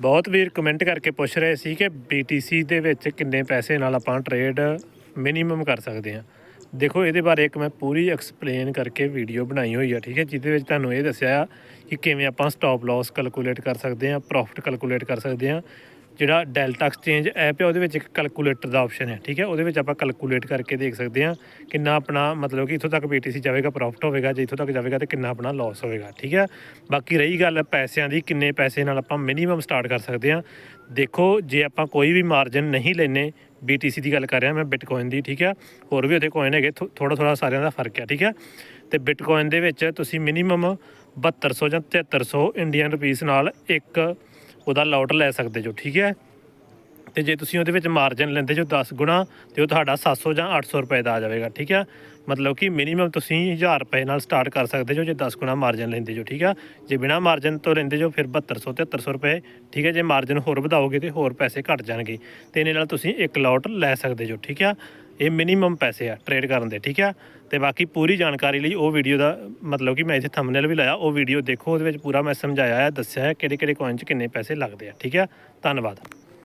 ਬਹੁਤ ਵੀਰ ਕਮੈਂਟ ਕਰਕੇ ਪੁੱਛ ਰਹੇ ਸੀ ਕਿ BTC ਦੇ ਵਿੱਚ ਕਿੰਨੇ ਪੈਸੇ ਨਾਲ ਆਪਾਂ ਟ੍ਰੇਡ ਮਿਨੀਮਮ ਕਰ ਸਕਦੇ ਹਾਂ। ਦੇਖੋ, ਇਹਦੇ ਬਾਰੇ ਇੱਕ ਮੈਂ ਪੂਰੀ ਐਕਸਪਲੇਨ ਕਰਕੇ ਵੀਡੀਓ ਬਣਾਈ ਹੋਈ ਆ, ਠੀਕ ਹੈ? ਜਿਹਦੇ ਵਿੱਚ ਤੁਹਾਨੂੰ ਇਹ ਦੱਸਿਆ ਕਿ ਕਿਵੇਂ ਆਪਾਂ ਸਟਾਪ ਲਾਸ ਕੈਲਕੂਲੇਟ ਕਰ ਸਕਦੇ ਹਾਂ ਪ੍ਰੋਫਿਟ ਕੈਲਕੂਲੇਟ ਕਰ ਸਕਦੇ ਹਾਂ। ਜਿਹੜਾ ਡੈਲਟਾ ਐਕਸਚੇਂਜ ਐਪ ਹੈ, ਉਹਦੇ ਵਿੱਚ ਇੱਕ ਕੈਲਕੂਲੇਟਰ ਦਾ ਆਪਸ਼ਨ ਹੈ, ਠੀਕ ਹੈ? ਉਹਦੇ ਵਿੱਚ ਆਪਾਂ ਕੈਲਕੂਲੇਟ ਕਰਕੇ ਦੇਖ ਸਕਦੇ ਹਾਂ ਕਿੰਨਾ ਆਪਣਾ ਮਤਲਬ ਕਿ ਇੱਥੋਂ ਤੱਕ BTC ਜਾਵੇਗਾ ਪ੍ਰੋਫਿਟ ਹੋਵੇਗਾ, ਜੇ ਇੱਥੋਂ ਤੱਕ ਜਾਵੇਗਾ ਤੇ ਕਿੰਨਾ ਆਪਣਾ ਲਾਸ ਹੋਵੇਗਾ, ਠੀਕ ਹੈ? ਬਾਕੀ ਰਹੀ ਗੱਲ ਪੈਸਿਆਂ ਦੀ, ਕਿੰਨੇ ਪੈਸੇ ਨਾਲ ਆਪਾਂ ਮਿਨੀਮਮ ਸਟਾਰਟ ਕਰ ਸਕਦੇ ਹਾਂ। ਦੇਖੋ, ਜੇ ਆਪਾਂ ਕੋਈ ਵੀ ਮਾਰਜਨ ਨਹੀਂ ਲੈਨੇ BTC ਦੀ ਗੱਲ ਕਰ ਰਿਹਾ ਮੈਂ ਬਿਟਕੋਇਨ ਦੀ, ਠੀਕ ਹੈ? ਹੋਰ ਵੀ ਉਹਦੇ ਕੋਇਨ ਹੈਗੇ ਥੋੜਾ ਥੋੜਾ ਸਾਰਿਆਂ ਦਾ ਫ਼ਰਕ ਹੈ, ਠੀਕ ਹੈ? ਤੇ ਬਿਟਕੋਇਨ ਦੇ ਵਿੱਚ ਤੁਸੀਂ ਮਿਨੀਮਮ 7200 ਜਾਂ 7300 ਇੰਡੀਅਨ ਰੁਪੀਸ ਨਾਲ ਇੱਕ ਉਹਦਾ ਲੋਟ ਲੈ ਸਕਦੇ ਜੋ, ਠੀਕ ਹੈ? ਤੇ ਜੇ ਤੁਸੀਂ ਉਹਦੇ ਵਿੱਚ ਮਾਰਜਨ ਲੈਂਦੇ ਜੋ 10 ਗੁਣਾ, ਤੇ ਉਹ ਤੁਹਾਡਾ 700 ਜਾਂ 800 ਰੁਪਏ ਦਾ ਆ ਜਾਵੇਗਾ, ਠੀਕ ਹੈ? ਮਤਲਬ ਕਿ ਮਿਨੀਮਮ ਤੁਸੀਂ 1000 ਰੁਪਏ ਨਾਲ ਸਟਾਰਟ ਕਰ ਸਕਦੇ ਜੋ, ਜੇ 10 ਗੁਣਾ ਮਾਰਜਨ ਲੈਂਦੇ ਜੋ, ਠੀਕ ਆ ਜੇ ਬਿਨਾ ਮਾਰਜਨ ਤੋਂ ਲੈਂਦੇ ਜੋ, ਫਿਰ 7200 7300 ਰੁਪਏ, ਠੀਕ ਹੈ? ਜੇ ਮਾਰਜਨ ਹੋਰ ਵਧਾਓਗੇ ਤੇ ਹੋਰ ਪੈਸੇ ਘਟ ਜਾਣਗੇ। ਤੇ ਇਹਨੇ ਨਾਲ ਤੁਸੀਂ ਇੱਕ ਲੋਟ ਲੈ ਸਕਦੇ ਜੋ, ਠੀਕ ਆ ਇਹ ਮਿਨੀਮਮ ਪੈਸੇ ਆ ਟ੍ਰੇਡ ਕਰਨ ਦੇ, ਠੀਕ ਆ? ਤੇ ਬਾਕੀ ਪੂਰੀ ਜਾਣਕਾਰੀ ਲਈ ਉਹ ਵੀਡੀਓ ਦਾ ਮਤਲਬ ਕਿ ਮੈਂ ਇੱਥੇ ਥੰਬਨੇਲ ਵੀ ਲਾਇਆ, ਉਹ ਵੀਡੀਓ ਦੇਖੋ, ਉਹਦੇ ਵਿੱਚ ਪੂਰਾ ਮੈਂ ਸਮਝਾਇਆ ਹੈ, ਦੱਸਿਆ ਹੈ ਕਿਹੜੇ ਕਿਹੜੇ ਕੋਇਨ 'ਚ ਕਿੰਨੇ ਪੈਸੇ ਲੱਗਦੇ ਆ, ਠੀਕ ਆ? ਧੰਨਵਾਦ।